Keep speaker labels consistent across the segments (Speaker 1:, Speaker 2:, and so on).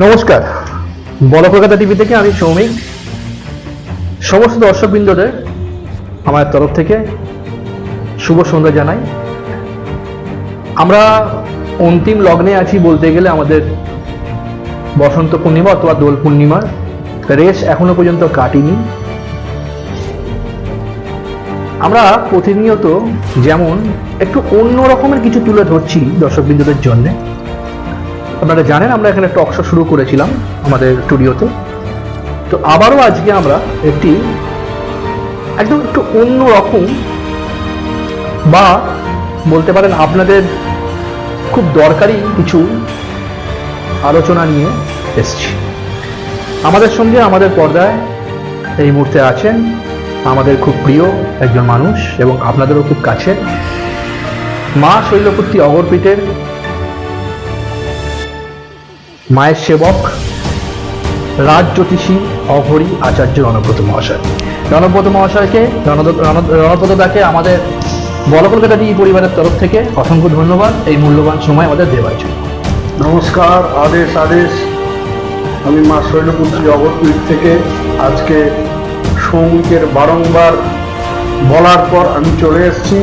Speaker 1: নমস্কার। বড় কলকাতা টিভি থেকে আমি সৌমিক। সমস্ত দর্শক দর্শকবৃন্দদের আমার তরফ থেকে শুভ সন্ধ্যা জানাই। আমরা অন্তিম লগ্নে আছি বলতে গেলে আমাদের বসন্ত পূর্ণিমা অথবা দোল পূর্ণিমার। রেস এখনও পর্যন্ত কাটিনি। আমরা প্রতিনিয়ত যেমন একটু অন্য রকমের কিছু তুলে ধরছি দর্শক দর্শকবৃন্দদের জন্যে। আপনারা জানেন, আমরা এখানে টক শো শুরু করেছিলাম আমাদের স্টুডিওতে তো আবারও আজকে আমরা একটি একদম একটু অন্য রকম বা বলতে পারেন আপনাদের খুব দরকারি কিছু আলোচনা নিয়ে এসছি। আমাদের সঙ্গে আমাদের পর্দায় এই মুহূর্তে আছেন আমাদের খুব প্রিয় একজন মানুষ এবং আপনাদেরও খুব কাছে মা শৈলপুত্রী অগরপীঠের মায়ের সেবক রাজ জ্যোতিষী অঘরী আচার্য রণব্রত মহাশয়। রণব্রত মহাশয়কে, রণদ- রণ- রণব্রতদাকে আমাদের বল কলকাতা টিভি পরিবারের তরফ থেকে অসংখ্য ধন্যবাদ। এই মূল্যবান সময় আমাদের দেওয়ার জন্য।
Speaker 2: নমস্কার, আদেশ আদেশ। আমি মা শৈলপুত্রী অবতীর থেকে আজকে সৌমিকের বারংবার বলার পর আমি চলে এসেছি।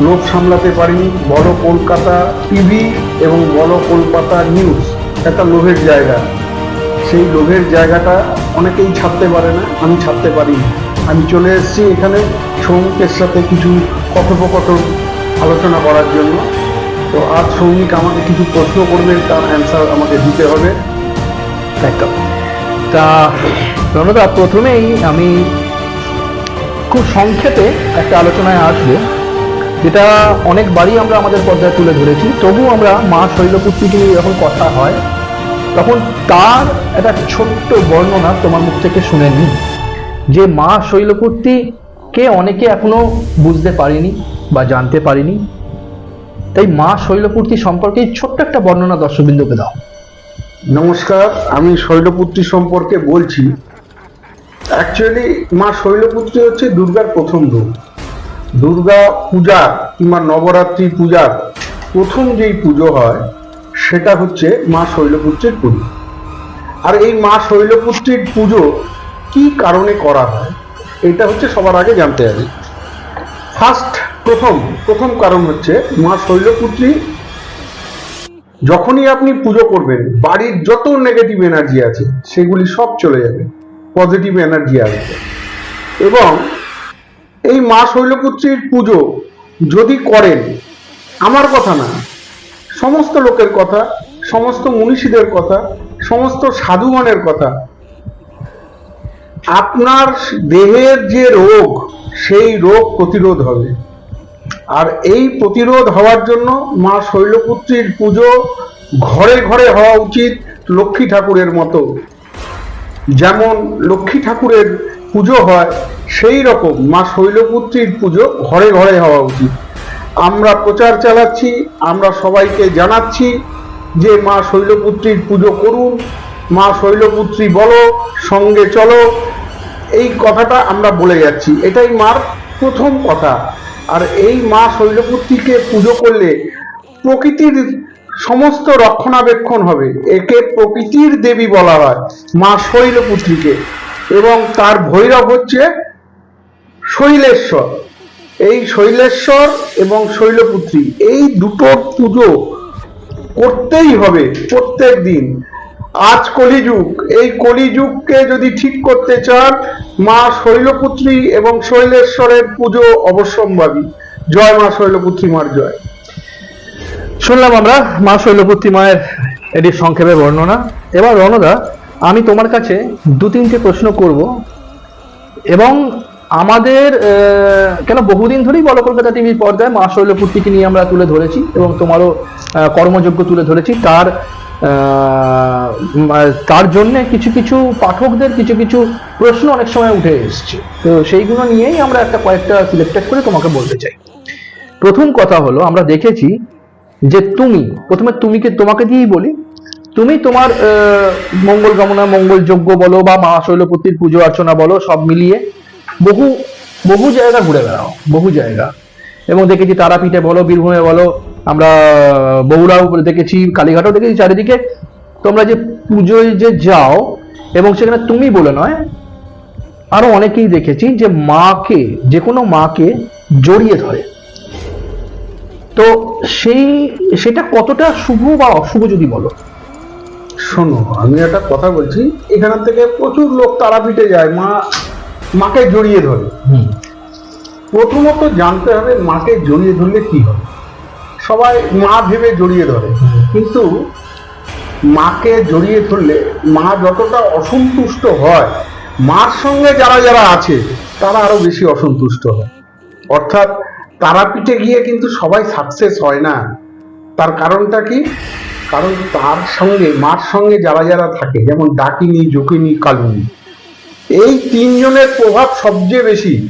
Speaker 2: লোভ সামলাতে পারিনি। বড় কলকাতা টিভি এবং বড় কলকাতা নিউজ একটা লোভের জায়গা। সেই লোভের জায়গাটা অনেকেই ছাড়তে পারে না, আমি ছাড়তে পারি আমি চলে এসেছি এখানে সৌমিকের সাথে কিছু কথোপকথন আলোচনা করার জন্য। তো আজ সৌমিক আমাকে কিছু প্রশ্ন করবে, তার অ্যান্সার আমাকে দিতে হবে।
Speaker 1: একদম তা রণদা প্রথমেই আমি খুব সংক্ষেপে একটা আলোচনায় আসব। যেটা অনেকবারই আমরা আমাদের পর্দায় তুলে ধরেছি। তবু আমরা মা শৈলপুত্রীকে নিয়ে যখন কথা হয়, তখন তার একটা ছোট্ট বর্ণনা তোমার মুখ থেকে শুনে নি যে মা শৈলপুত্রীকে অনেকে এখনও বুঝতে পারিনি বা জানতে পারিনি, তাই মা শৈলপুত্রী সম্পর্কে ছোট্ট একটা বর্ণনা দর্শকবৃন্দকে দাও।
Speaker 2: নমস্কার, আমি শৈলপুত্রী সম্পর্কে বলছি। অ্যাকচুয়ালি মা শৈলপুত্রী হচ্ছে দুর্গার প্রথম রূপ দুর্গা পূজা কিংবা নবরাত্রি পূজার প্রথম যেই পুজো হয়, সেটা হচ্ছে মা শৈলপুত্রীর পুজো। আর এই মা শৈলপুত্রীর পুজো কি কারণে করা হয়, এটা হচ্ছে সবার আগে জানতে হবে। ফার্স্ট প্রথম প্রথম কারণ হচ্ছে মা শৈলপুত্রী, যখনই আপনি পুজো করবেন, বাড়ির যত নেগেটিভ এনার্জি আছে, সেগুলি সব চলে যাবে পজিটিভ এনার্জি আসবে। এবং এই মা শৈলপুত্রীর পুজো যদি করেন, আমার কথা না, সমস্ত লোকের কথা, সমস্ত মনীষীদের কথা, সমস্ত সাধুগণের কথা, আপনার দেহের যে রোগ, সেই রোগ প্রতিরোধ হবে। আর এই প্রতিরোধ হওয়ার জন্য মা শৈলপুত্রীর পুজো ঘরে ঘরে হওয়া উচিত লক্ষ্মী ঠাকুরের মতো। যেমন লক্ষ্মী ঠাকুরের পুজো হয়, সেই রকম মা শৈলপুত্রীর পুজো ঘরে ঘরে হওয়া উচিত। আমরা প্রচার চালাচ্ছি, আমরা সবাইকে জানাচ্ছি যে মা শৈলপুত্রীর পুজো করুন, মা শৈলপুত্রী বলো, সঙ্গে চলো। এই কথাটা আমরা বলে যাচ্ছি। এটাই মার প্রথম কথা। আর এই মা শৈলপুত্রীকে পুজো করলে প্রকৃতির সমস্ত রক্ষণাবেক্ষণ হবে। একে প্রকৃতির দেবী বলা হয় মা শৈলপুত্রীকে। এবং তার ভৈরব হচ্ছে শৈলেশ্বর। এই শৈলেশ্বর এবং শৈলপুত্রী, এই দুটো পুজো করতেই হবে প্রত্যেক দিন। আজ কলিযুগ, এই কলিযুগকে যদি ঠিক করতে চান, মা শৈলপুত্রী এবং শৈলেশ্বরের পুজো অবশ্যম্ভাবী। জয় মা শৈলপুত্রী মার জয়।
Speaker 1: শুনলাম আমরা মা শৈলপুত্রী মায়ের এটির সংক্ষেপে বর্ণনা। এবার রণদা আমি তোমার কাছে দু তিনটে প্রশ্ন করব এবং আমাদের কেন বহুদিন ধরেই বলো কলকাতা টিভির পর্দায় মা শৈলপুত্রীকে নিয়ে আমরা তুলে ধরেছি এবং তোমারও কর্মযোগ্য তুলে ধরেছি। তার তার জন্য কিছু কিছু পাঠকদের কিছু কিছু প্রশ্ন অনেক সময় উঠে এসছে। তো সেইগুলো নিয়েই আমরা একটা কয়েকটা সিলেক্টেড করে তোমাকে বলতে চাই। প্রথম কথা হলো, আমরা দেখেছি যে তুমি, প্রথমে তুমিকে তোমাকে দিয়েই বলি তুমি তোমার মঙ্গল কামনা, মঙ্গল যজ্ঞ বলো বা মা শৈলপুত্রীর পুজো অর্চনা বলো, সব মিলিয়ে বহু বহু জায়গা ঘুরে বেড়াও, বহু জায়গা। এবং দেখেছি তারাপীঠে বলো, বীরভূমে বলো, আমরা বগুড়াও দেখেছি, কালীঘাটও দেখেছি চারিদিকে। তোমরা যে পুজোয় যে যাও, এবং সেখানে তুমি বলে নয়, আরও অনেকেই দেখেছি যে মাকে যে কোনো মাকে জড়িয়ে ধরে। তো সেই, সেটা কতটা শুভ বা অশুভ যদি বলো?
Speaker 2: শোনো আমি একটা কথা বলছি এখান থেকে প্রচুর লোক তারাপীঠে যায় মা মাকে জড়িয়ে ধরে। প্রথমত জানতে হবে মাকে জড়িয়ে ধরলে কি হবে। সবাই মা ভেবে জড়িয়ে ধরে। কিন্তু মাকে জড়িয়ে ধরলে মা যতটা অসন্তুষ্ট হয় মার সঙ্গে যারা যারা আছে তারা আরও বেশি অসন্তুষ্ট হয়। অর্থাৎ তারাপীঠে গিয়ে কিন্তু সবাই সাকসেস হয় না। তার কারণটা কি? কারণ তার সঙ্গে মার সঙ্গে যারা যারা থাকে যেমন ডাকিনী জকিনী কালুনি এই তিনজনের প্রভাব সবচেয়ে বেশি।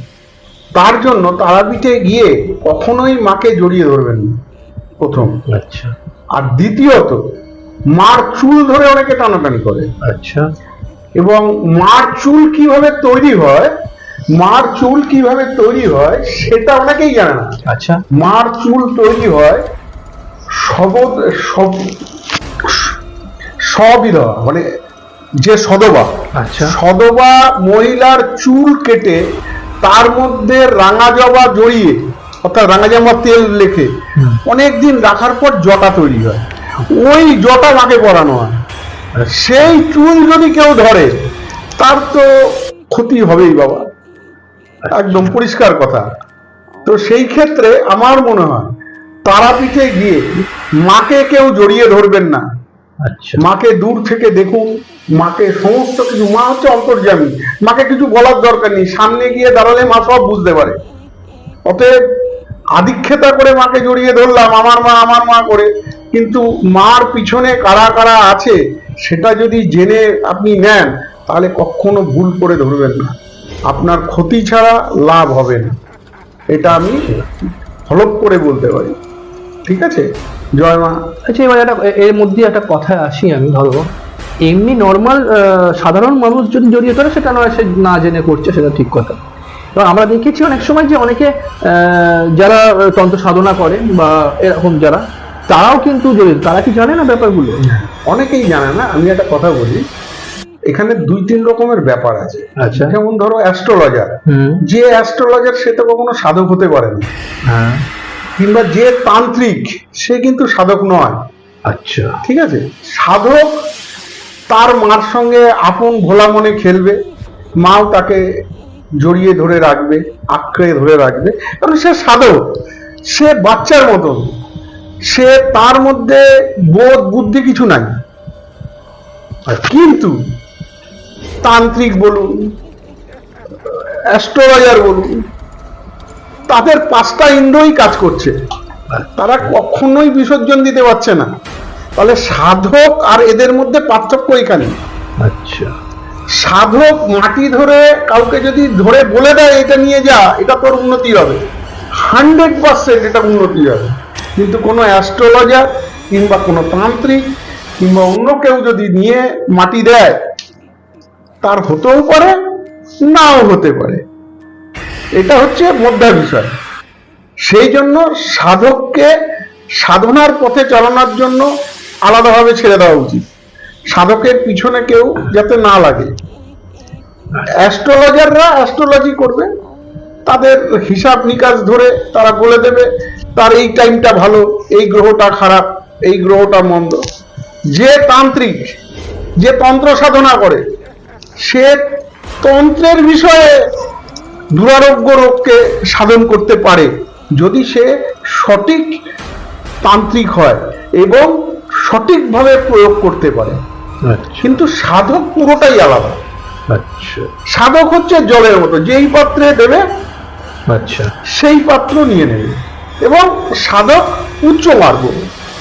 Speaker 2: তার জন্য তারাপীঠে গিয়ে কখনোই মাকে জড়িয়ে ধরবেন না প্রথম।
Speaker 1: আচ্ছা।
Speaker 2: আর দ্বিতীয়ত মার চুল ধরে অনেকে টানাটানি করে।
Speaker 1: আচ্ছা।
Speaker 2: এবং মার চুল কীভাবে তৈরি হয় মার চুল কীভাবে তৈরি হয় সেটা অনেকেই জানে না।
Speaker 1: আচ্ছা।
Speaker 2: মার চুল তৈরি হয় সব সবিধবা মানে যে সদবা
Speaker 1: আচ্ছা।
Speaker 2: সদবা মহিলার চুল কেটে তার মধ্যে রাঙা জবা জড়িয়ে অর্থাৎ রাঙা জবা তেল লেখে। অনেক দিন রাখার পর জটা তৈরি হয়। ওই জটা মাকে পরানো হয়। সেই চুল যদি কেউ ধরে তার তো ক্ষতি হবেই বাবা। একদম পরিষ্কার কথা। তো সেই ক্ষেত্রে আমার মনে হয় তারাপীঠে গিয়ে মাকে কেউ জড়িয়ে ধরবেন না।
Speaker 1: আচ্ছা।
Speaker 2: মাকে দূর থেকে দেখুন মাকে সমস্ত কিছু মা হচ্ছে অন্তর্যামী। মাকে কিছু বলার দরকার নেই সামনে গিয়ে দাঁড়ালে মা সব বুঝতে পারে। অতএব আদিক্ষেতা করে মাকে জড়িয়ে ধরলাম আমার মা আমার মা করে। কিন্তু মার পিছনে কারা কারা আছে সেটা যদি জেনে আপনি নেন তাহলে কখনো ভুল করে ধরবেন না। আপনার ক্ষতি ছাড়া লাভ হবে না। এটা আমি হলপ করে বলতে পারি। ঠিক আছে? জয় মা।
Speaker 1: আচ্ছা এবার একটা এর মধ্যে একটা কথায় আসি আমি ধরো। এমনি নর্মাল সাধারণ মানুষ যদি জড়িয়ে ধরে সেটা নয় সে না জেনে করছে সেটা ঠিক কথা। এবার আমরা দেখেছি অনেক সময় যে অনেকে যারা তন্ত্র সাধনা করে বা এরকম যারা তারাও কিন্তু জড়িত তারা কি জানে না ব্যাপারগুলো?
Speaker 2: অনেকেই জানে না আমি একটা কথা বলি। এখানে দুই তিন রকমের ব্যাপার আছে।
Speaker 1: আচ্ছা।
Speaker 2: যেমন ধরো অ্যাস্ট্রোলজার যে অ্যাস্ট্রোলজার সে তো কখনো সাধক হতে পারে না
Speaker 1: হ্যাঁ।
Speaker 2: কিংবা যে তান্ত্রিক সে কিন্তু সাধক নয়।
Speaker 1: আচ্ছা।
Speaker 2: ঠিক আছে? সাধক তার মার সঙ্গে আপন ভোলা মনে খেলবে মাও তাকে জড়িয়ে ধরে রাখবে আঁকড়ে ধরে রাখবে। কারণ সে সাধক সে বাচ্চার মতন। সে তার মধ্যে বোধ বুদ্ধি কিছু নাই। কিন্তু তান্ত্রিক বলুন অ্যাস্ট্রোলজার বলুন তাদের পাঁচটা ইন্দ্রই কাজ করছে। তারা কখনোই বিসর্জন দিতে পারছে না। তাহলে সাধক আর এদের মধ্যে পার্থক্য এখানে।
Speaker 1: আচ্ছা।
Speaker 2: সাধক মাটি ধরে কাউকে যদি ধরে বলে দেয় এটা নিয়ে যা এটা তোর উন্নতি হবে। হান্ড্রেড পার্সেন্ট এটা উন্নতি হবে। কিন্তু কোনো অ্যাস্ট্রোলজার কিংবা কোনো তান্ত্রিক কিংবা অন্য কেউ যদি নিয়ে মাটি দেয় তার হতেও পারে নাও হতে পারে। এটা হচ্ছে মধ্যা বিষয়। সেই জন্য সাধককে সাধনার পথে চালানোর জন্য আলাদাভাবে ছেড়ে দেওয়া উচিত। সাধকের পিছনে কেউ যাতে না লাগে। অ্যাস্ট্রোলজাররা অ্যাস্ট্রোলজি করবে, তাদের হিসাব নিকাশ ধরে তারা বলে দেবে, তার এই টাইমটা ভালো, এই গ্রহটা খারাপ, এই গ্রহটা মন্দ। যে তান্ত্রিক, যে তন্ত্র সাধনা করে, সে তন্ত্রের বিষয়ে দুরারোগ্য রোগকে সাধন করতে পারে যদি সে সঠিক তান্ত্রিক হয় এবং সঠিকভাবে প্রয়োগ করতে পারে।
Speaker 1: আচ্ছা।
Speaker 2: কিন্তু সাধক পুরোটাই আলাদা।
Speaker 1: আচ্ছা।
Speaker 2: সাধক হচ্ছে জলের মতো যেই পাত্রে দেবে
Speaker 1: আচ্ছা।
Speaker 2: সেই পাত্র নিয়ে নেবে এবং সাধক উচ্চ মার্গ।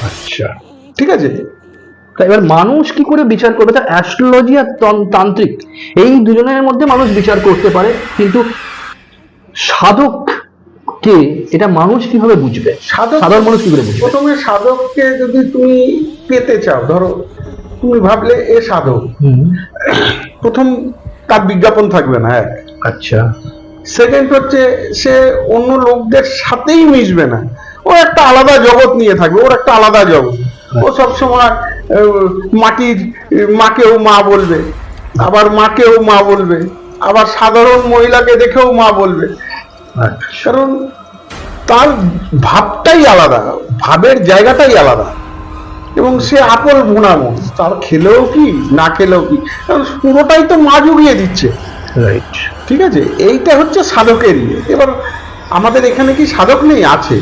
Speaker 1: আচ্ছা।
Speaker 2: ঠিক আছে?
Speaker 1: তা এবার মানুষ কি করে বিচার করবে? তার অ্যাস্ট্রোলজি আর তান্ত্রিক এই দুজনের মধ্যে মানুষ বিচার করতে পারে কিন্তু সাধক কে এটা মানুষ কীভাবে বুঝবে?
Speaker 2: সাধক
Speaker 1: সাধারণ মানুষ কি করে বুঝবে?
Speaker 2: প্রথমে সাধককে যদি তুমি পেতে চাও ধরো তুমি ভাবলে এ সাধক। প্রথম তার বিজ্ঞাপন থাকবে না এক।
Speaker 1: আচ্ছা।
Speaker 2: সেকেন্ড হচ্ছে সে অন্য লোকদের সাথেই মিশবে না। ও একটা আলাদা জগৎ নিয়ে থাকবে ওর একটা আলাদা জগৎ। ও সবসময় মাটির মাকেও মা বলবে আবার মাকেও মা বলবে। আবার সাধারণ মহিলাকে দেখেও মা বলবে। কারণ তার ভাবটাই আলাদা ভাবের জায়গাটাই আলাদা। এবং সে আপল মন। তার খেলেও কি না খেলেও কি? পুরোটাই তো মা জুগিয়ে দিচ্ছে।
Speaker 1: রাইট
Speaker 2: ঠিক আছে? এইটা হচ্ছে সাধকের ইয়ে। এবার আমাদের এখানে কি সাধক নেই? আছে।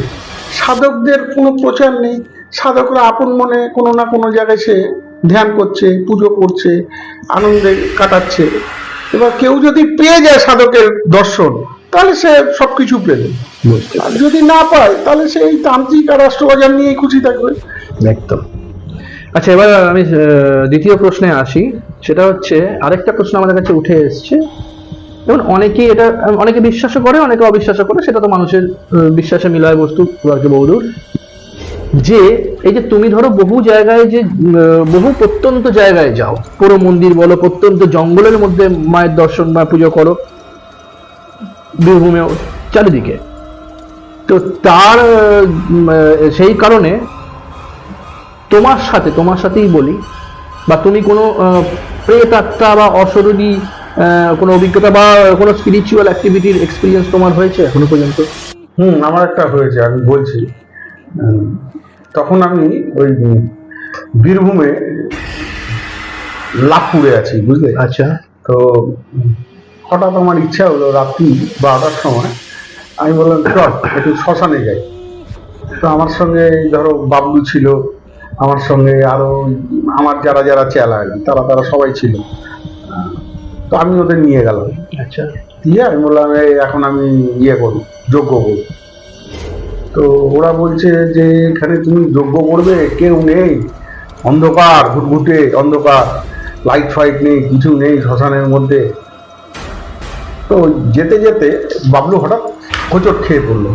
Speaker 2: সাধকদের কোনো প্রচার নেই। সাধকরা আপন মনে কোনো না কোনো জায়গায় সে ধ্যান করছে পুজো করছে আনন্দে কাটাচ্ছে। এবার কেউ যদি পেয়ে যায় সাধকের দর্শন তাহলে সে সবকিছু পেল আর যদি না পায় তাহলে সে এই তান্ত্রিক আর রাষ্ট্রবাজার নিয়েই খুশি থাকবে।
Speaker 1: একদম। আচ্ছা এবার আমি দ্বিতীয় প্রশ্নে আসি। সেটা হচ্ছে আরেকটা প্রশ্ন আমাদের কাছে উঠে এসছে। যেমন অনেকেই এটা অনেকে বিশ্বাসও করে অনেকে অবিশ্বাসও করে সেটা তো মানুষের বিশ্বাসে মিলায় বস্তু আর কি বহুদূর যে এই যে তুমি ধরো বহু জায়গায় যে বহু প্রত্যন্ত জায়গায় যাও পুরো মন্দির বলো প্রত্যন্ত জঙ্গলের মধ্যে মায়ের দর্শন বা পুজো করো বীরভূমেও চারিদিকে। তো তার সেই কারণে তোমার সাথে তোমার সাথেই বলি বা তুমি কোনো আহ, প্রেত আত্মা বা অশরীরী আহ, কোনো অভিজ্ঞতা বা কোনো স্পিরিচুয়াল অ্যাক্টিভিটির এক্সপিরিয়েন্স তোমার হয়েছে এখনও পর্যন্ত?
Speaker 2: হুম আমার একটা হয়েছে আমি বলছি। তখন আমি ওই বীরভূমে লাভপুরে আছি বুঝলে?
Speaker 1: আচ্ছা।
Speaker 2: তো হঠাৎ আমার ইচ্ছা হলো রাত্রি বারোটার সময় আমি বললাম চল একটু শ্মশানে যাই। তো আমার সঙ্গে ধরো বাবলু ছিল আমার সঙ্গে আরও আমার যারা যারা চেলা আর কি, তারা তারা সবাই ছিল। তো আমি ওদের নিয়ে গেলাম।
Speaker 1: আচ্ছা।
Speaker 2: দিয়ে আমি বললাম "এই এখন আমি ইয়ে করব যোগ্য করব। তো ওরা বলছে যে এখানে তুমি যোগ্য করবে কেউ নেই। অন্ধকার ঘুটঘুটে অন্ধকার। লাইট ফাইট নেই কিছু নেই শ্মশানের মধ্যে। তো যেতে যেতে বাবলু হঠাৎ হোঁচট খেয়ে পড়ল।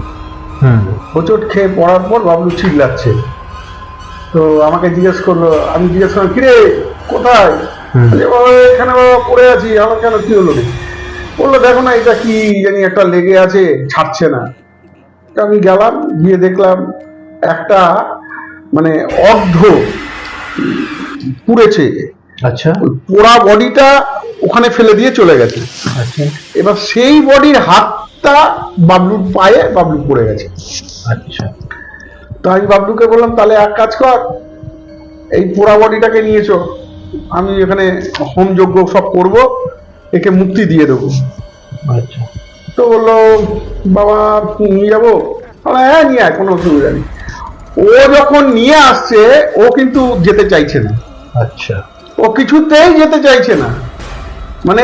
Speaker 1: হুম।
Speaker 2: হোঁচট খেয়ে পড়ার পর বাবলু চিল্লাচ্ছে। তো আমাকে জিজ্ঞেস করল আমি জিজ্ঞেস করলাম কিরে কোথায়। বাবা এখানে বাবা পড়ে আছি। আমার কেন কি হলো? রে বলল দেখো না এটা কি জানি একটা লেগে আছে ছাড়ছে না। আমি গেলাম গিয়ে দেখলাম একটা মানে অর্ধ পুড়েছে।
Speaker 1: আচ্ছা।
Speaker 2: পোড়া বডিটা ওখানে ফেলে দিয়ে চলে গেছে।
Speaker 1: আচ্ছা।
Speaker 2: এবার সেই বডির হাতটা বাবলুর পায়ে বাবলু পড়ে গেছে।
Speaker 1: আচ্ছা।
Speaker 2: তো আমি বাবলুকে বললাম তাহলে এক কাজ কর এই পোড়া বডিটাকে নিয়েছো আমি এখানে হোম যজ্ঞ সব করব একে মুক্তি দিয়ে দেবো।
Speaker 1: আচ্ছা।
Speaker 2: তো বলল বাবা নিয়ে যাব? হ্যাঁ নিয়ে আয় কোনো অসুবিধা নেই। ও যখন নিয়ে আসছে ও কিন্তু যেতে চাইছে না।
Speaker 1: আচ্ছা।
Speaker 2: ও কিছুতেই যেতে চাইছে না। মানে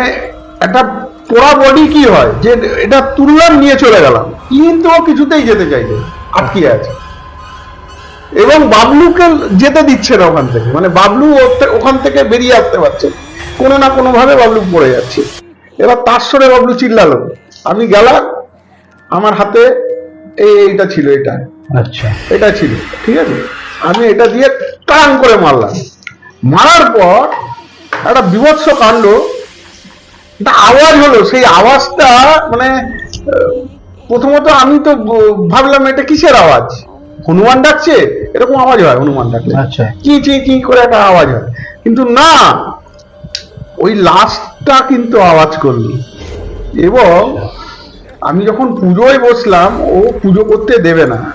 Speaker 2: একটা পোড়া বডি কি হয়? যে এটা তুললাম নিয়ে চলে গেলাম। কিন্তু ও কিছুতেই যেতে চাইছে আটকে আছে। এবং বাবলুকে যেতে দিচ্ছে না ওখান থেকে। মানে বাবলু ওখান থেকে বেরিয়ে আসতে পারছে কোনো না কোনোভাবে বাবলু পড়ে যাচ্ছে। এবার তার সরে বাবলু চিল্লালো। আমি গেলাম আমার হাতে এই এইটা ছিল এটা।
Speaker 1: আচ্ছা।
Speaker 2: এটা ছিল ঠিক আছে? আমি এটা দিয়ে টান করে মারলাম। মারার পর একটা বিভৎস কাণ্ড একটা আওয়াজ হলো সেই আওয়াজটা মানে প্রথমত আমি তো ভাবলাম এটা কিসের আওয়াজ? হনুমান ডাকছে? এরকম আওয়াজ হয় হনুমান ডাকলে।
Speaker 1: আচ্ছা।
Speaker 2: কি চি কি করে একটা আওয়াজ হয়? কিন্তু না ওই লাস্টটা কিন্তু আওয়াজ করল। এবং আমি যখন পুজোয় বসলাম ও পুজো করতে দেবে না।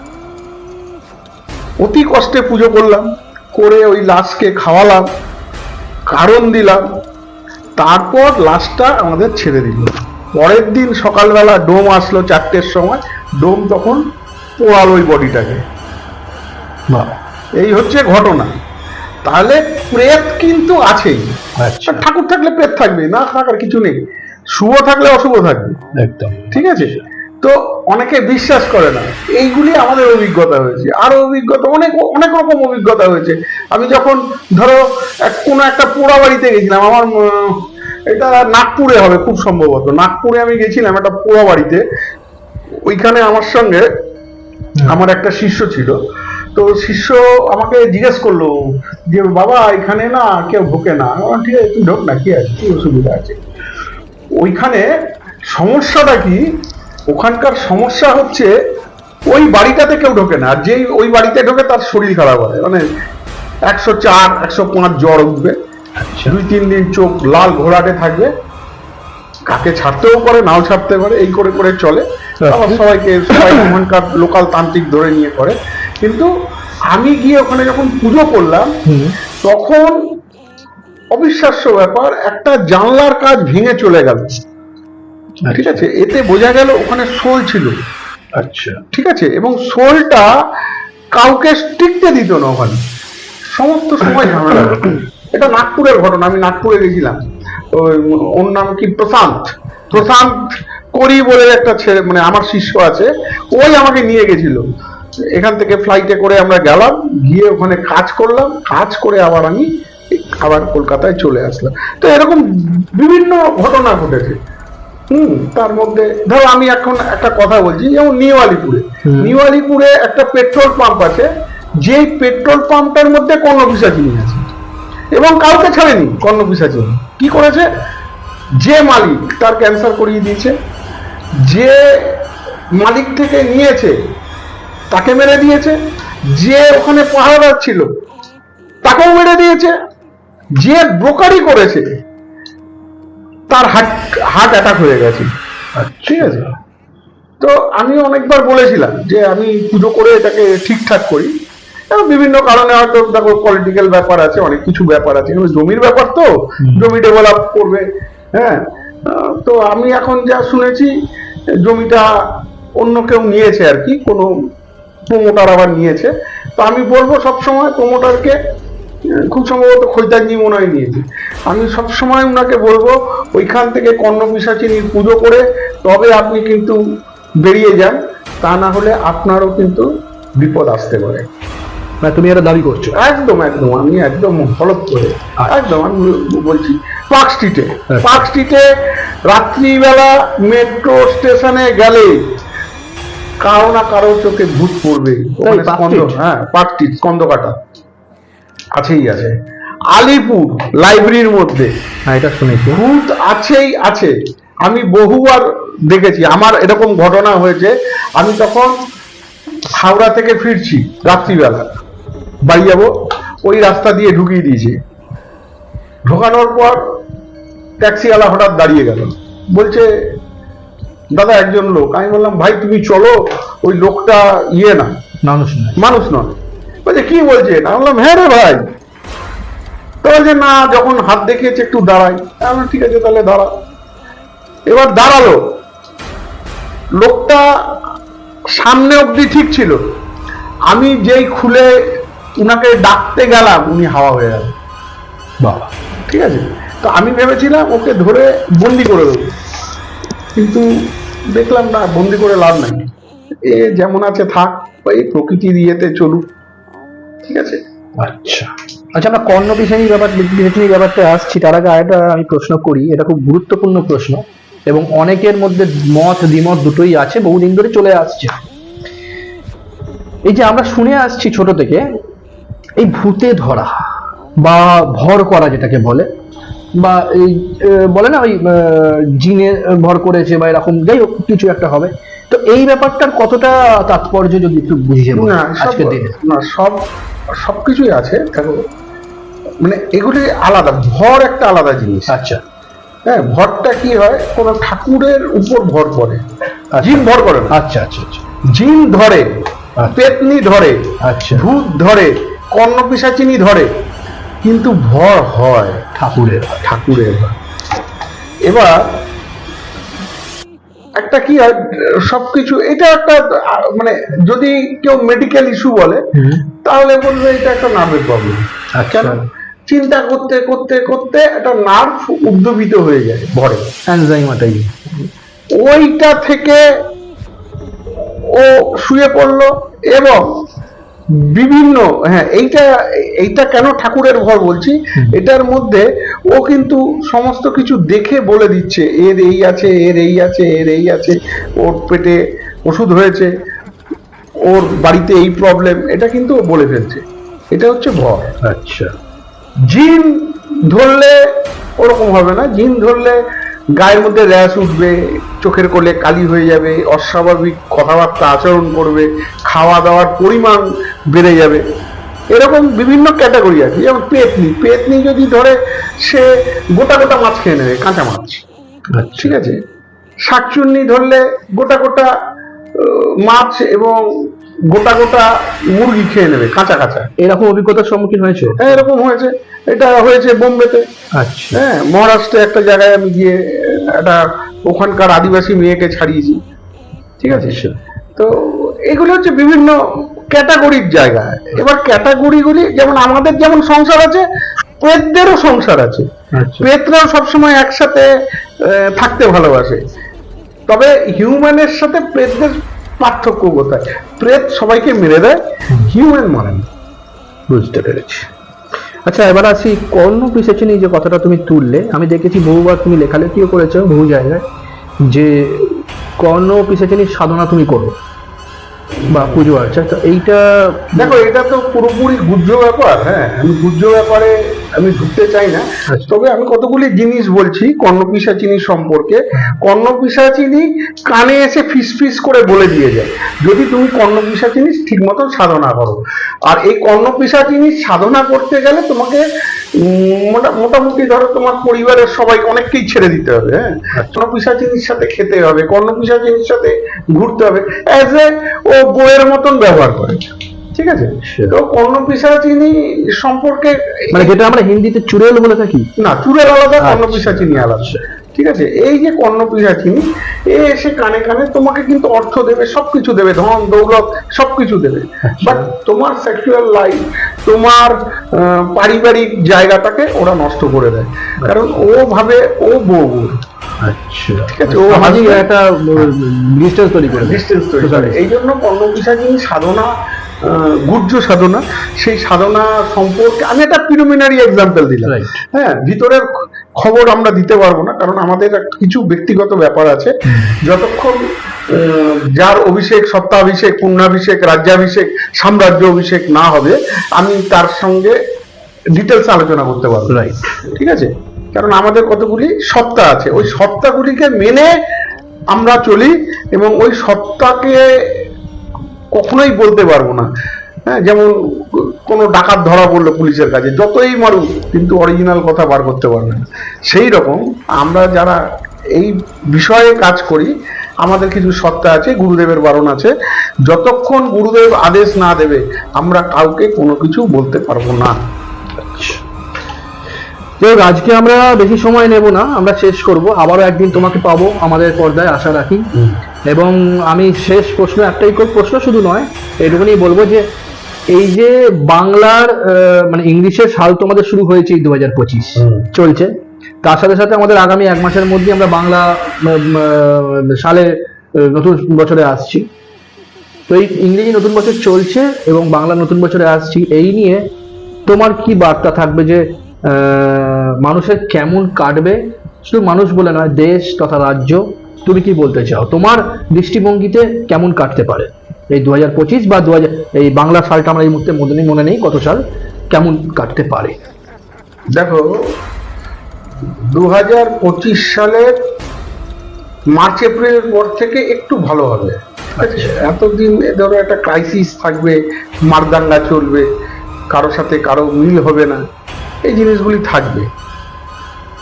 Speaker 2: অতি কষ্টে পুজো করলাম করে ওই লাশকে খাওয়ালাম কারণ দিলাম তারপর লাশটা আমাদের ছেড়ে দিল। পরের দিন সকালবেলা ডোম আসলো চারটের সময় ডোম তখন পোড়াল ওই বডিটাকে। এই হচ্ছে ঘটনা। তাহলে প্রেত কিন্তু আছেই।
Speaker 1: আচ্ছা।
Speaker 2: ঠাকুর থাকলে প্রেত থাকবে না থাকার কিছু নেই। শুভ থাকলে অশুভ থাকবে।
Speaker 1: একদম।
Speaker 2: ঠিক আছে? তো অনেকে বিশ্বাস করে না। এইগুলি আমাদের অভিজ্ঞতা হয়েছে। আরও অভিজ্ঞতা অনেক অনেক রকম অভিজ্ঞতা হয়েছে। আমি যখন ধরো কোনো একটা পোড়া বাড়িতে গেছিলাম আমার এটা নাগপুরে হবে খুব সম্ভবত। নাগপুরে আমি গেছিলাম একটা পোড়া বাড়িতে। ওইখানে আমার সঙ্গে আমার একটা শিষ্য ছিল। তো শিষ্য আমাকে জিজ্ঞেস করল যে বাবা এখানে না কেউ ঢোকে না। ঠিক আছে তুই ঢোক না কি আছে? কি অসুবিধা আছে? ওইখানে সমস্যাটা কি? ওখানকার সমস্যা হচ্ছে ওই বাড়িটাতে কেউ ঢোকে না আর যেই ওই বাড়িতে ঢোকে তার শরীর খারাপ হয়। মানে একশো চার একশো পাঁচ জ্বর উঠবে।
Speaker 1: আচ্ছা।
Speaker 2: দুই তিন দিন চোখ লাল ঘোরাটে থাকবে। কাকে ছাড়তেও পারে নাও ছাড়তে পারে এই করে করে চলে। আবার সবাইকে সবাই ওখানকার লোকাল তান্ত্রিক ধরে নিয়ে করে। কিন্তু আমি গিয়ে ওখানে যখন পুজো করলাম তখন অবিশ্বাস্য ব্যাপার একটা জানলার কাজ ভেঙে চলে গেল। ঠিক আছে? এতে বোঝা গেল ওখানে শোল ছিল।
Speaker 1: আচ্ছা।
Speaker 2: ঠিক আছে? এবং শোলটা কাউকে টিকতে দিত না ওখানে। সমস্ত সময় ঝামেলা। এটা নাগপুরের ঘটনা আমি নাগপুরে গেছিলাম। ওই ওর নাম কি? প্রশান্ত। প্রশান্ত করি বলে একটা ছেলে মানে আমার শিষ্য আছে ওই আমাকে নিয়ে গেছিল। এখান থেকে ফ্লাইটে করে আমরা গেলাম গিয়ে ওখানে কাজ করলাম। কাজ করে আবার আমি আবার কলকাতায় চলে আসলাম। তো এরকম বিভিন্ন ঘটনা ঘটেছে। হুম তার মধ্যে ধরো আমি এখন একটা কথা বলছি যেমন নিউ আলিপুরে নিউ আলিপুরে একটা পেট্রোল পাম্প আছে যেই পেট্রোল পাম্পটার মধ্যে কর্ণপিসাচিনী আছে। এবং কাউকে ছাড়েনি কর্ণপিসাচিনী কি করেছে? যে মালিক তার ক্যান্সার করিয়ে দিয়েছে যে মালিক থেকে নিয়েছে তাকে মেরে দিয়েছে যে ওখানে পাহারাদার ছিল তাকেও মেরে দিয়েছে। যে ব্রোকারি করেছে তার হার্ট হার্ট অ্যাটাক হয়ে গেছে। ঠিক আছে? তো আমি অনেকবার বলেছিলাম যে আমি পুজো করে এটাকে ঠিকঠাক করি। বিভিন্ন কারণে হয়তো দেখো পলিটিক্যাল ব্যাপার আছে অনেক কিছু ব্যাপার আছে। জমির ব্যাপার তো জমি ডেভেলপ করবে হ্যাঁ? তো আমি এখন যা শুনেছি জমিটা অন্য কেউ নিয়েছে আর কি কোনো প্রমোটার আবার নিয়েছে। তো আমি বলব সবসময় প্রমোটারকে খুব সম্ভবত খৈতানজি মনে হয় নিয়েছে আমি সবসময় ওনাকে বলব ওইখান থেকে কর্ণ পিসাচিনীর পুজো করে তবে আপনি কিন্তু বেরিয়ে যান তা না হলে আপনারও কিন্তু বিপদ আসতে পারে।
Speaker 1: না তুমি এটা দাবি করছ?
Speaker 2: একদম একদম আমি একদম হলপ করে একদম আমি বলছি পার্ক স্ট্রিটে
Speaker 1: আচ্ছা।
Speaker 2: পার্ক স্ট্রিটে রাত্রিবেলা মেট্রো স্টেশনে গেলে কারও না কারও চোখে ভূত পড়বে? হ্যাঁ পার্ক স্ট্রিট স্কন্দকাটা আছেই আছে। আলিপুর লাইব্রেরির মধ্যে।
Speaker 1: হ্যাঁ এটা শুনেছি।
Speaker 2: ভূত আছেই আছে। আমি বহুবার দেখেছি। আমার এরকম ঘটনা হয়েছে। আমি তখন হাওড়া থেকে ফিরছি রাত্রিবেলা। বাড়ি যাব। ওই রাস্তা দিয়ে ঢুকিয়ে দিয়েছে। ঢোকানোর পর ট্যাক্সিওয়ালা হঠাৎ দাঁড়িয়ে গেল। বলছে দাদা একজন লোক। আমি বললাম ভাই তুমি চলো। ওই লোকটা ইয়ে না।
Speaker 1: মানুষ নয়।
Speaker 2: মানুষ নয়। বলছে কি বলছেন আমি বললাম হ্যাঁ রে ভাই। তো বলছে না যখন হাত দেখিয়েছে একটু দাঁড়াই। আমি ঠিক আছে তাহলে দাঁড়া। এবার দাঁড়াল। লোকটা সামনে অবধি ঠিক ছিল। আমি যেই খুলে উনাকে ডাকতে গেলাম উনি হাওয়া হয়ে গেল।
Speaker 1: বাবা
Speaker 2: ঠিক আছে? তো আমি ভেবেছিলাম ওকে ধরে বন্দি করে দেবো। কিন্তু দেখলাম না বন্দি করে লাভ নাই। এ যেমন আছে থাক বা এই প্রকৃতির ইয়েতে চলুক। ঠিক আছে?
Speaker 1: আচ্ছা। আচ্ছা আমরা কর্ণ বিষয়ী ব্যাপার বিষয়ী ব্যাপারটা আসছি। তার আগে আরেকটা আমি প্রশ্ন করি। এটা খুব গুরুত্বপূর্ণ প্রশ্ন এবং অনেকের মধ্যে মত দ্বিমত দুটোই আছে। বহুদিন ধরে চলে আসছে। এই যে আমরা শুনে আসছি ছোট থেকে এই ভূতে ধরা বা ভর করা যেটাকে বলে বা এই বলে না ওই আহ, জিনে ভর করেছে বা এরকম যাই হোক কিছু একটা হবে। তো এই ব্যাপারটার কতটা তাৎপর্য যদি একটু বুঝিয়ে
Speaker 2: না সব
Speaker 1: আজকের দিনে?
Speaker 2: না সব সবকিছুই আছে দেখো মানে এগুলি আলাদা ভর একটা আলাদা জিনিস।
Speaker 1: আচ্ছা।
Speaker 2: হ্যাঁ ভরটা কি হয়? কোন ঠাকুরের উপর ভর করে জিন ভর করে
Speaker 1: আচ্ছা আচ্ছা আচ্ছা।
Speaker 2: জিন ধরে
Speaker 1: আচ্ছা।
Speaker 2: পেতনি ধরে
Speaker 1: আচ্ছা।
Speaker 2: ভূত ধরে কর্ণ পিসাচিনী ধরে কিন্তু ভর হয়
Speaker 1: ঠাকুরের।
Speaker 2: ঠাকুরের। এবার একটা কি হয় সবকিছু এটা একটা মানে যদি কেউ মেডিকেল ইস্যু বলে তাহলে বলবে এটা একটা নার্ভের প্রবলেম
Speaker 1: আচ্ছা।
Speaker 2: কেন? চিন্তা করতে করতে করতে একটা নার্ভ উদ্যোগিত হয়ে যায় ভরে।
Speaker 1: অ্যানজাইমাটাই
Speaker 2: ওইটা থেকে ও শুয়ে পড়ল এবং বিভিন্ন হ্যাঁ এইটা এইটা কেন ঠাকুরের ঘর বলছি? এটার মধ্যে ও কিন্তু সমস্ত কিছু দেখে বলে দিচ্ছে এর এই আছে এর এই আছে এর এই আছে ওর পেটে ওষুধ হয়েছে ওর বাড়িতে এই প্রবলেম এটা কিন্তু ও বলে ফেলছে। এটা হচ্ছে ভর
Speaker 1: আচ্ছা।
Speaker 2: জিন ধরলে ওরকম হবে না জিন ধরলে গায়ের মধ্যে র্যাশ উঠবে চোখের কোলে কালি হয়ে যাবে অস্বাভাবিক কথাবার্তা আচরণ করবে খাওয়া দাওয়ার পরিমাণ বেড়ে যাবে। এরকম বিভিন্ন ক্যাটাগরি আছে। যেমন পেতনি। পেতনি যদি ধরে সে গোটা গোটা মাছ খেয়ে নেবে কাঁচা মাছ। ঠিক আছে? শাকচুন্নি ধরলে গোটা গোটা মাছ এবং গোটা গোটা মুরগি খেয়ে নেবে কাঁচা কাঁচা।
Speaker 1: এরকম অভিজ্ঞতার সম্মুখীন হয়েছে?
Speaker 2: হ্যাঁ এরকম হয়েছে। এটা হয়েছে বোম্বেতে।
Speaker 1: আচ্ছা।
Speaker 2: হ্যাঁ মহারাষ্ট্রে একটা জায়গায় আমি গিয়ে একটা ওখানকার আদিবাসী মেয়েকে ছাড়িয়েছি। ঠিক আছে?
Speaker 1: আচ্ছা।
Speaker 2: তো এগুলো হচ্ছে বিভিন্ন ক্যাটাগরির জায়গা। এবার ক্যাটাগরিগুলি যেমন আমাদের যেমন সংসার আছে প্রেতদেরও সংসার আছে।
Speaker 1: আচ্ছা।
Speaker 2: প্রেতরাও সবসময় একসাথে থাকতে ভালোবাসে। তবে হিউম্যানের সাথে প্রেতদের পার্থক্য কোথায়? প্রেত সবাইকে মেরে দেয় হিউম্যান মানে না।
Speaker 1: বুঝতে পেরেছি। আচ্ছা এবার আসি কর্ণ পিসেছে যে কথাটা তুমি তুললে, আমি দেখেছি বহুবার তুমি লেখালেখিও করেছ বহু জায়গায়, যে কর্ণ পিসেচেনির সাধনা তুমি করো বা পুজো আচ্ছা তো এইটা
Speaker 2: দেখো, এটা তো পুরোপুরি গুজ্জ ব্যাপার হ্যাঁ। আমি গুজ্জ ব্যাপারে আমি ঢুকতে চাই না।
Speaker 1: আচ্ছা।
Speaker 2: তবে আমি কতগুলি জিনিস বলছি কর্ণপিসাচিনী সম্পর্কে। কর্ণপিসাচিনী কানে এসে ফিস ফিস করে বলে দিয়ে যায়। যদি তুমি কর্ণপিসাচিনী ঠিক মতন সাধনা করো। আর এই কর্ণপিসাচিনী সাধনা করতে গেলে তোমাকে মোটা- মোটামুটি ধরো তোমার পরিবারের সবাই অনেককেই ছেড়ে দিতে হবে হ্যাঁ? কর্ণপিসাচিনীর সাথে খেতে হবে কর্ণপিসাচিনীর সাথে ঘুরতে হবে। অ্যাজ এ ও বইয়ের মতন ব্যবহার করে। ঠিক আছে? তো কর্ণপিসাচিনী সম্পর্কে
Speaker 1: মানে যেটা আমরা হিন্দিতে চুড়েল বলে থাকি।
Speaker 2: না চুরের আলাদা
Speaker 1: আচ্ছা।
Speaker 2: কর্ণপিসাচিনী আলাদা। ঠিক আছে? এই যে কর্ণপিসাচিনী এ এসে কানে কানে তোমাকে কিন্তু অর্থ দেবে সবকিছু দেবে ধন দৌলত সবকিছু দেবে।
Speaker 1: আচ্ছা।
Speaker 2: বাট তোমার সেক্সুয়াল লাইফ তোমার পারিবারিক জায়গাটাকে ওরা নষ্ট করে দেয়। কারণ ও ভাবে ও বউ।
Speaker 1: আচ্ছা।
Speaker 2: ঠিক আছে, ও
Speaker 1: সামাজিক একটা ডিস্টেন্স তৈরি করে
Speaker 2: ডিস্টেন্স তৈরি করে এই জন্য কর্ণপিসাচিনী সাধনা গুহ্য সাধনা সেই সাধনা সম্পর্কে আমি একটা প্রিলিমিনারি এক্সাম্পল দিলাম. হ্যাঁ ভিতরের খবর আমরা দিতে পারব না কারণ আমাদের কিছু ব্যক্তিগত ব্যাপার আছে। যতক্ষণ যার অভিষেক সত্তাভিষেক পূর্ণাভিষেক রাজ্যাভিষেক সাম্রাজ্য অভিষেক না হবে আমি তার সঙ্গে ডিটেলস আলোচনা করতে পারব।
Speaker 1: রাইট
Speaker 2: ঠিক আছে? কারণ আমাদের কতগুলি সত্তা আছে। ওই সত্তাগুলিকে মেনে আমরা চলি এবং ওই সত্তাকে কখনোই বলতে পারব না। হ্যাঁ যেমন কোনো ডাকাত ধরা পড়ল পুলিশের কাছে যতই মারুক কিন্তু অরিজিনাল কথা বার করতে পারবে না। সেই রকম আমরা যারা এই বিষয়ে কাজ করি আমাদের কিছু সত্তা আছে গুরুদেবের বারণ আছে। যতক্ষণ গুরুদেব আদেশ না দেবে আমরা কাউকে কোনো কিছু বলতে পারব না।
Speaker 1: যাই আজকে আমরা বেশি সময় নেব না আমরা শেষ করব। আবারও একদিন তোমাকে পাবো আমাদের পর্দায় আশা রাখি। এবং আমি শেষ প্রশ্ন একটাই প্রশ্ন শুধু নয় এটুকুনি বলব যে এই যে বাংলার মানে ইংলিশের সাল তোমাদের শুরু হয়েছে দু হাজার পঁচিশ চলছে। তার সাথে সাথে আমাদের আগামী এক মাসের মধ্যে আমরা বাংলা সালে নতুন বছরে আসছি। তো এই ইংরেজি নতুন বছর চলছে এবং বাংলা নতুন বছরে আসছি। এই নিয়ে তোমার কি বার্তা থাকবে যে মানুষের কেমন কাটবে? শুধু মানুষ বলে নয় দেশ তথা রাজ্য তুমি কি বলতে চাও? তোমার দৃষ্টিভঙ্গিতে কেমন কাটতে পারে? এই দু হাজার পঁচিশ বা দু এই বাংলা সালটা আমরা এই মুহূর্তে মনে মনে নেই কত সাল কেমন কাটতে পারে?
Speaker 2: দেখো দু হাজার পঁচিশ সালের মার্চ, এপ্রিলের পর থেকে একটু ভালো হবে। এতদিন ধরো একটা ক্রাইসিস থাকবে, মারদাঙ্গা চলবে, কারও সাথে কারও মিল হবে না। এই জিনিসগুলি থাকবে।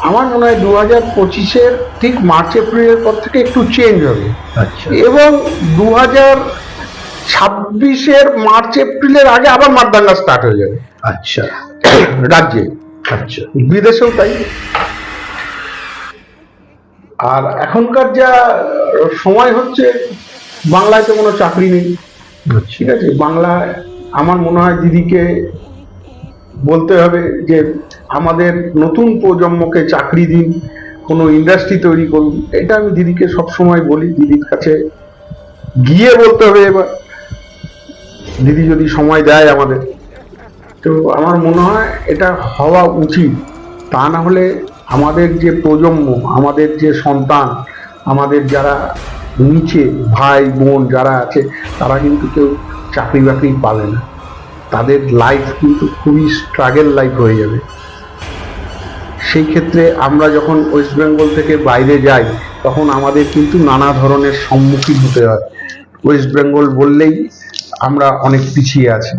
Speaker 2: আমার মনে হয় দু হাজার পঁচিশের ঠিক মার্চ এপ্রিলের পর থেকে একটু চেঞ্জ হবে।
Speaker 1: আচ্ছা।
Speaker 2: এবং দু হাজার ছাব্বিশের মার্চ এপ্রিলের আগে আবার মারদাঙ্গা স্টার্ট হয়ে যাবে।
Speaker 1: আচ্ছা।
Speaker 2: রাজ্যে।
Speaker 1: আচ্ছা।
Speaker 2: বিদেশেও তাই। আর এখনকার যা সময় হচ্ছে বাংলায় তো কোনো চাকরি নেই। ঠিক আছে? বাংলায় আমার মনে হয় দিদিকে বলতে হবে যে আমাদের নতুন প্রজন্মকে চাকরি দিন, কোনো ইন্ডাস্ট্রি তৈরি করুন। এটা আমি দিদিকে সব সময় বলি, দিদির কাছে গিয়ে বলতে হবে এবার। দিদি যদি সময় দেয় আমাদের। তো আমার মনে হয় এটা হওয়া উচিত। তা না হলে আমাদের যে প্রজন্ম, আমাদের যে সন্তান, আমাদের যারা নিচে ভাই বোন যারা আছে, তারা কিন্তু কেউ চাকরি বাকরি পাবে না। তাদের লাইফ কিন্তু খুবই স্ট্রাগেল লাইফ হয়ে যাবে। সেই ক্ষেত্রে আমরা যখন ওয়েস্ট বেঙ্গল থেকে বাইরে যাই, তখন আমাদের কিন্তু নানা ধরনের সম্মুখীন হতে হয়। ওয়েস্ট বেঙ্গল বললেই আমরা অনেক পিছিয়ে আছি।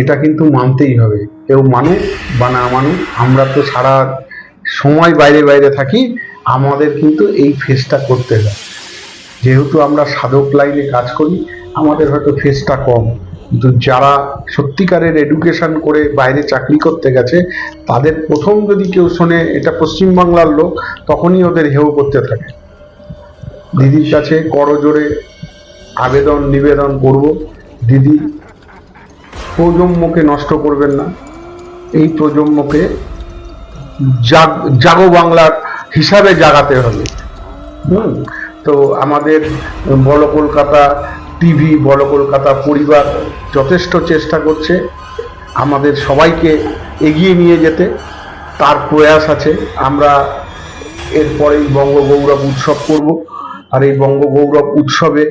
Speaker 2: এটা কিন্তু মানতেই হবে। কেউ মানুক বা না মানুক, আমরা তো সারা সময় বাইরে বাইরে থাকি, আমাদের কিন্তু এই ফেসটা করতে হয়। যেহেতু আমরা সাধক লাইনে কাজ করি, আমাদের হয়তো ফেসটা কম। কিন্তু যারা সত্যিকারের এডুকেশন করে বাইরে চাকরি করতে গেছে, তাদের প্রথম যদি কেউ শোনে এটা পশ্চিমবাংলার লোক, তখনই ওদের হেউ করতে থাকে। দিদির কাছে করজোরে আবেদন, নিবেদন করব। দিদি, প্রজন্মকে নষ্ট করবেন না। এই প্রজন্মকে জাগ, জাগো বাংলার হিসাবে জাগাতে হবে। হুম? তো আমাদের বড় কলকাতা টিভি, বড় কলকাতা পরিবার যথেষ্ট চেষ্টা করছে আমাদের সবাইকে এগিয়ে নিয়ে যেতে। তার প্রয়াস আছে। আমরা এরপরেই বঙ্গগৌরব উৎসব করব। আর এই বঙ্গগৌরব উৎসবে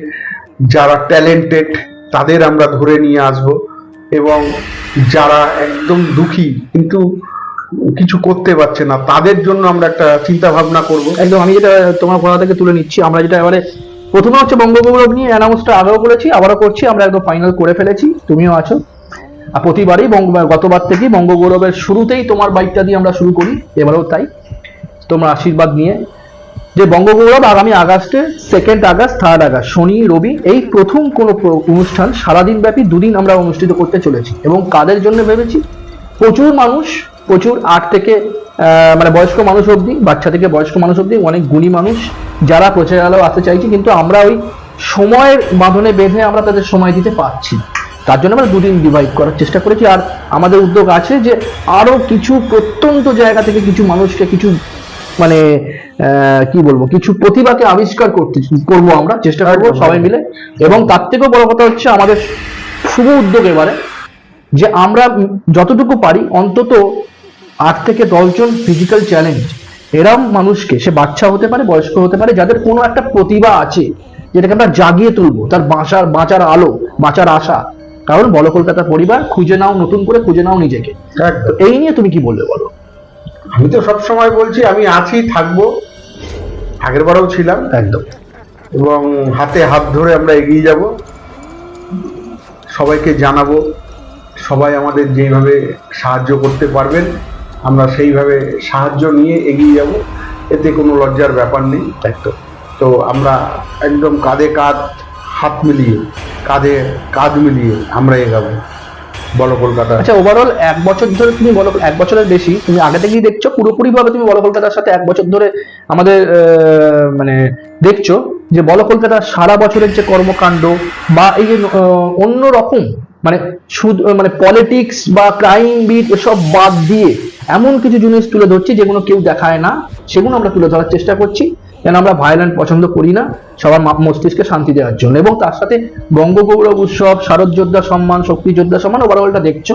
Speaker 2: যারা ট্যালেন্টেড তাদের আমরা ধরে নিয়ে আসব। এবং যারা একদম দুঃখী, কিন্তু কিছু করতে পারছে না, তাদের জন্য আমরা একটা চিন্তা ভাবনা করব।
Speaker 1: একদম, আমি যেটা তোমার কথা থেকে তুলে নিচ্ছি, আমরা যেটা এবারে প্রথমে হচ্ছে বঙ্গগৌরব নিয়ে অ্যানাউন্সটা আগেও করেছি, আবারও করছি, আমরা একদম ফাইনাল করে ফেলেছি, তুমিও আছো। আর প্রতিবারই বঙ্গ, গতবার থেকেই বঙ্গগৌরবের শুরুতেই তোমার বাইকটা দিয়ে আমরা শুরু করি, এবারেও তাই। তোমরা আশীর্বাদ নিয়ে। যে বঙ্গগৌরব আগামী আগস্টে সেকেন্ড আগস্ট থার্ড আগস্ট, শনি, রবি, এই প্রথম কোনো অনুষ্ঠান সারাদিন ব্যাপী দুদিন আমরা অনুষ্ঠিত করতে চলেছি। এবং কাদের জন্য ভেবেছি? প্রচুর মানুষ প্রচুর আট থেকে আহ, মানে বয়স্ক মানুষ অবধি বাচ্চা থেকে বয়স্ক মানুষ অবধি অনেক গুণী মানুষ যারা প্রচারালয় আসতে চাইছে কিন্তু আমরা ওই সময়ের বাঁধনে বেঁধে আমরা তাদের সময় দিতে পারছি তার জন্য আমরা দুদিন ডিভাইড করার চেষ্টা করেছি। আর আমাদের উদ্যোগ আছে যে আরও কিছু প্রত্যন্ত জায়গা থেকে কিছু মানুষকে কিছু মানে আহ, কি বলব কিছু প্রতিভাকে আবিষ্কার করতে করব আমরা চেষ্টা করব সবাই মিলে। এবং তার থেকেও বড় কথা হচ্ছে আমাদের শুভ উদ্যোগ এবারে যে আমরা যতটুকু পারি অন্তত আট থেকে দশজন ফিজিক্যাল চ্যালেঞ্জ এরম মানুষকে সে বাচ্চা হতে পারে বয়স্ক হতে পারে যাদের কোনো একটা প্রতিভা আছে যেটাকে আমরা জাগিয়ে তুলবো তার বাঁচার বাঁচার আলো বাঁচার আশা। কারণ বলো কলকাতা পরিবার খুঁজে নাও নতুন করে খুঁজে নাও নিজেকে। এই নিয়ে তুমি কি বলবে বলো?
Speaker 2: আমি তো সব সময় বলছি আমি আছি থাকব। আগের বারেও ছিলাম।
Speaker 1: একদম।
Speaker 2: এবং হাতে হাত ধরে আমরা এগিয়ে যাব। সবাইকে জানাব। সবাই আমাদের যেইভাবে সাহায্য করতে পারবেন। আমরা সেইভাবে সাহায্য নিয়ে এগিয়ে যাব। এতে কোনো লজ্জার ব্যাপার নেই।
Speaker 1: একদম।
Speaker 2: তো আমরা একদম কাঁধে কাঁধ হাত মিলিয়ে কাঁধে কাঁধ মিলিয়ে আমরা এগাবো। বলো কলকাতা।
Speaker 1: আচ্ছা ওভারঅল এক বছর ধরে তুমি বলো এক বছরের বেশি তুমি আগে থেকেই দেখছ পুরোপুরি ভাবে তুমি বলো কলকাতার সাথে এক বছর ধরে আমাদের আহ, মানে দেখছ যে বলো কলকাতার সারা বছরের যে কর্মকাণ্ড বা এই যে অন্য রকম মানে শুধু মানে পলিটিক্স বা ক্রাইম বিট এসব বাদ দিয়ে এমন কিছু জিনিস তুলে ধরছি যেগুলো কেউ দেখায় না, সেগুলো আমরা তুলে ধরার চেষ্টা করছি। কেন আমরা ভায়োলেন্ট পছন্দ করি না, সবার মস্তিষ্কে শান্তি দেওয়ার জন্য। এবং তার সাথে বঙ্গগৌরব উৎসব, শারদ যোদ্ধা সম্মান, শক্তি যোদ্ধা সম্মান, ওভারঅলটা দেখছ।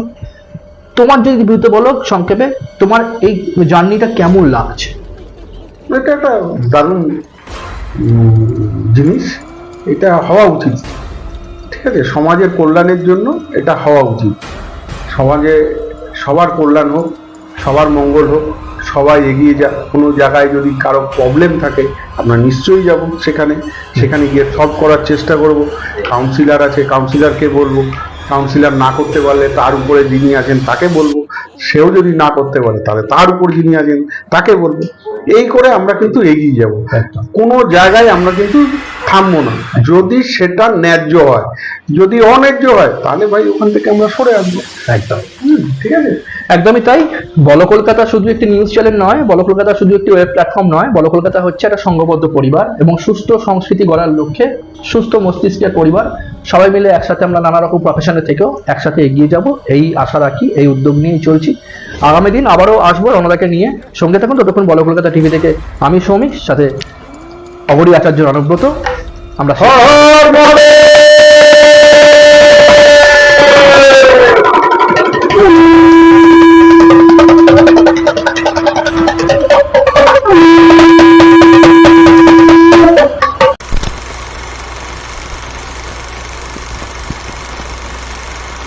Speaker 1: তোমার যদি বিরুদ্ধে বলো সংক্ষেপে, তোমার এই জার্নিটা কেমন লাগছে?
Speaker 2: এটা একটা দারুণ জিনিস। এটা হওয়া উচিত। ঠিক আছে সমাজের কল্যাণের জন্য এটা হওয়া উচিত। সমাজে সবার কল্যাণ হোক সবার মঙ্গল হোক সবাই এগিয়ে যাক কোনো জায়গায় যদি কারও প্রবলেম থাকে আমরা নিশ্চয়ই যাব সেখানে। সেখানে গিয়ে সলভ করার চেষ্টা করব। কাউন্সিলর আছে কাউন্সিলরকে বলব। কাউন্সিলর না করতে পারলে তার উপরে যিনি আছেন তাকে বলব। সেও যদি না করতে পারে তাহলে তার উপর যিনি আছেন তাকে বলব। এই করে আমরা কিন্তু এগিয়ে যাব। কোনো জায়গায় আমরা কিন্তু থামবো না। যদি সেটা ন্যায্য হয় যদি অন্যায্য হয় তাহলে ভাই ওখান থেকে আমরা সরে আসব।
Speaker 1: একদম।
Speaker 2: ঠিক আছে?
Speaker 1: একদমই তাই। বল কলকাতা শুধু একটি নিউজ চ্যানেল নয় বল কলকাতা শুধু একটি ওয়েব প্ল্যাটফর্ম নয় বল কলকাতা হচ্ছে একটা সংঘবদ্ধ পরিবার এবং সুস্থ সংস্কৃতি গড়ার লক্ষ্যে সুস্থ মস্তিষ্কের পরিবার। সবাই মিলে একসাথে আমরা নানা রকম প্রফেশনে থেকেও একসাথে এগিয়ে যাব। এই আশা রাখি এই উদ্যোগ নিয়েই চলছি। আগামী দিন আবারও আসব রণদাকে নিয়ে। সঙ্গে থাকুন ততক্ষণ বল কলকাতা টিভি থেকে আমি সৌমিক সাথে অগরী আচার্য অনুব্রত। আমরা